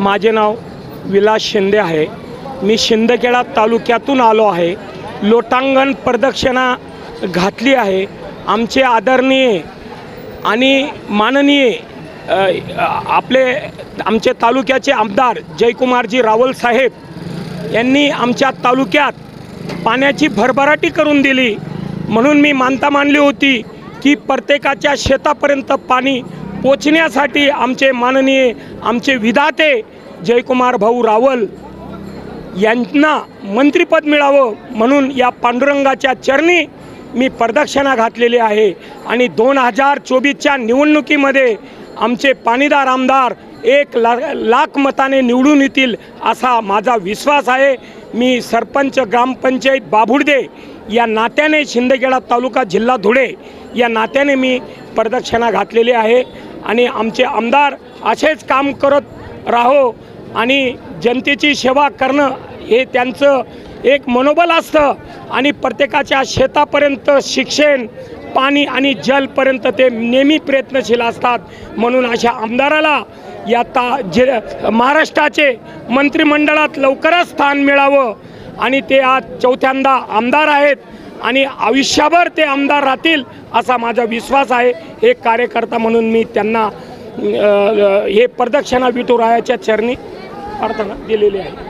माझे नाव विलास शिंदे आहे. मी शिंदखेडा तालुक्यातून आलो आहे. लोटांगण प्रदक्षिणा घातली आहे. आमचे आदरणीय आणि माननीय आपले आमचे तालुक्याचे आमदार जयकुमारजी रावल साहेब यांनी आमच्या तालुक्यात पाण्याची भरभराटी करून दिली. म्हणून मी मानता मानली होती की प्रत्येकाच्या शेतापर्यंत पाणी पोचण्यासाठी आमचे माननीय आमचे विधाते जयकुमार भाऊ रावल यांना मंत्रिपद मिळावं म्हणून या पांडुरंगाच्या चरणी मी प्रदक्षिणा घातलेली आहे. आणि दोन हजार चोवीसच्या निवडणुकीमध्ये आमचे पाणीदार आमदार एक ला लाख मताने निवडून येतील असा माझा विश्वास आहे. मी सरपंच ग्रामपंचायत बाभुर्दे या नात्याने शिंदखेडा तालुका जिल्हा धुळे या नात्याने मी प्रदक्षिणा घातलेली आहे. आणि आमचे आमदार असेच काम करत राहो आणि जनतेची सेवा करणं हे त्यांचं एक मनोबल असतं आणि प्रत्येकाच्या शेतापर्यंत शिक्षण पाणी आणि जलपर्यंत ते नेहमी प्रयत्नशील असतात. म्हणून अशा आमदाराला या ता जे महाराष्ट्राचे मंत्रिमंडळात लवकरच स्थान मिळावं आणि ते आज चौथ्यांदा आमदार आहेत. आणि आयुष्यभर ते आमदार राहतील असा माझा विश्वास आहे. एक कार्यकर्ता म्हणून मी त्यांना हे प्रदक्षिणा विठुरायाच्या चरणी प्रार्थना दिलेली आहे.